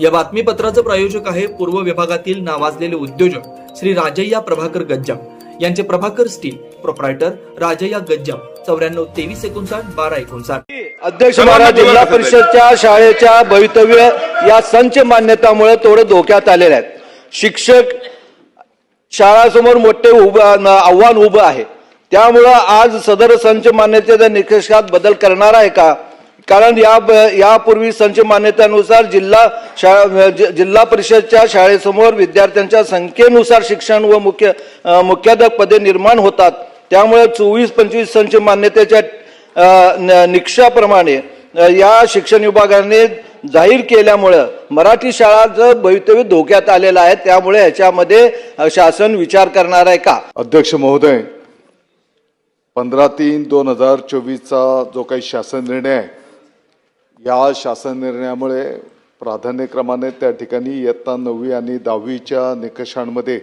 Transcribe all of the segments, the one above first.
या बातमीपत्राचं प्रायोजक आहे पूर्व विभागातील नावाजलेले उद्योजक श्री राजय्या प्रभाकर गज्जाम. यांचे प्रभाकर स्टील प्रोप्रायटर राजय्या गज्जाम. चौऱ्याण्णव तेवीस एकोणसाठ बारा एकोणसाठ. अध्यक्ष महाराज जिल्हा परिषदच्या शाळेच्या भवितव्य या संच मान्यतामुळे थोडं धोक्यात आलेले आहेत. शिक्षक शाळासमोर मोठे उभं आव्हान उभं आहे. त्यामुळं आज सदर संच मान्यतेच्या निकषात बदल करणार आहे का? कारण या यापूर्वी संच मान्यतेनुसार जिल्हा शाळा जि- जिल्हा परिषदच्या शाळेसमोर विद्यार्थ्यांच्या संख्येनुसार शिक्षण व मुख्य मुख्याध्यापक पदे निर्माण होतात. त्यामुळे चोवीस पंचवीस संच मान्यतेच्या निकषाप्रमाणे या शिक्षण विभागाने जाहीर केल्यामुळं मराठी शाळाचं भवितव्य धोक्यात आलेलं आहे त्यामुळे ह्याच्यामध्ये शासन विचार करणार आहे का? अध्यक्ष महोदय पंधरा तीन दोन हजार चोवीसचा जो काही शासन निर्णय आहे या शासन निर्णयामुळे प्राधान्यक्रमाने त्या ठिकाणी इयत्ता नववी आणि दहावीच्या निकषांमध्ये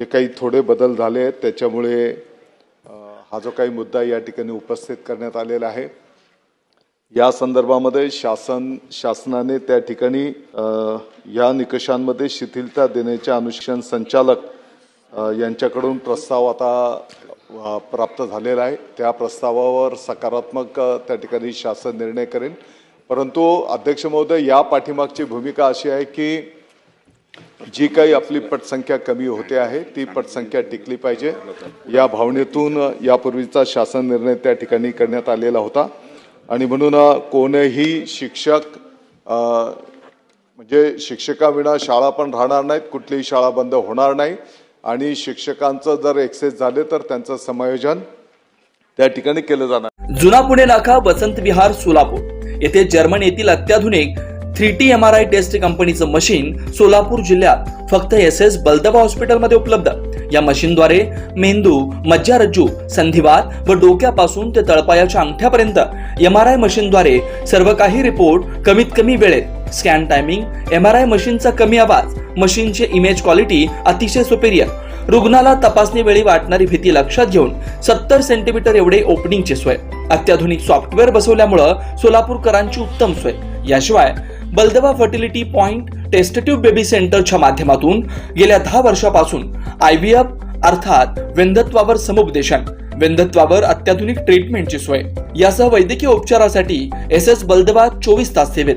जे काही थोडे बदल झाले आहेत त्याच्यामुळे हा जो काही मुद्दा या ठिकाणी उपस्थित करण्यात आलेला आहे. या संदर्भामध्ये शासन शासनाने त्या ठिकाणी या निकषांमध्ये शिथिलता देण्याच्या अनुशासन संचालक यांच्याकडून प्रस्ताव आता प्राप्त झालेला आहे. त्या प्रस्तावावर सकारात्मक त्या ठिकाणी शासन निर्णय करेल. परंतु अध्यक्ष महोदय या पाठीमागची भूमिका अशी आहे की जी काही आपली पटसंख्या कमी होते आहे ती पटसंख्या टिकली पाहिजे. या भावनेतून यापूर्वीचा शासन निर्णय त्या ठिकाणी करण्यात आलेला होता. आणि म्हणून कोणही कोणीही शिक्षक म्हणजे शिक्षकाविना शाळा पण राहणार नाहीत कुठलीही शाळा बंद होणार नाही. आणि शिक्षकांचं जर एक्सेस झाले तर त्यांचं समायोजन त्या ठिकाणी केलं जाणार. जुना पुणे नाका वसंत विहार सोलापूर. येथे जर्मन येथील अत्याधुनिक three T M R I test कंपनीचं मशीन सोलापूर जिल्ह्यात फक्त एस एस बलदबा हॉस्पिटलमध्ये उपलब्ध. या मशीनद्वारे मेंदू मज्जारज्जू संधिवात व डोक्यापासून ते तळपायाच्या अंगठ्यापर्यंत एम आर आय मशीनद्वारे सर्व काही रिपोर्ट कमीत कमी वेळेत. Scan timing M R I मशीनचा कमी आवाज मशीनचे इमेज क्वालिटी अतिशय सुपेरियर रुग्णाला तपासणी वेळी वाटणारी भीती लक्षात घेऊन सत्तर सेंटीमीटर एवढे ओपनिंगची सोय. अत्याधुनिक सॉफ्टवेअर बसवल्यामुळं सोलापूरकरांची उत्तम सोय. याशिवाय Baldawa fertility point test tube baby सेंटरच्या माध्यमातून गेल्या दहा वर्षापासून आय व्ही एफ अर्थात वेंधत्वावर समुपदेशन वेंधत्वावर अत्याधुनिक ट्रीटमेंटची सोय. यासह वैद्यकीय उपचारासाठी एस एस बलदवा चोवीस तास सेवेत.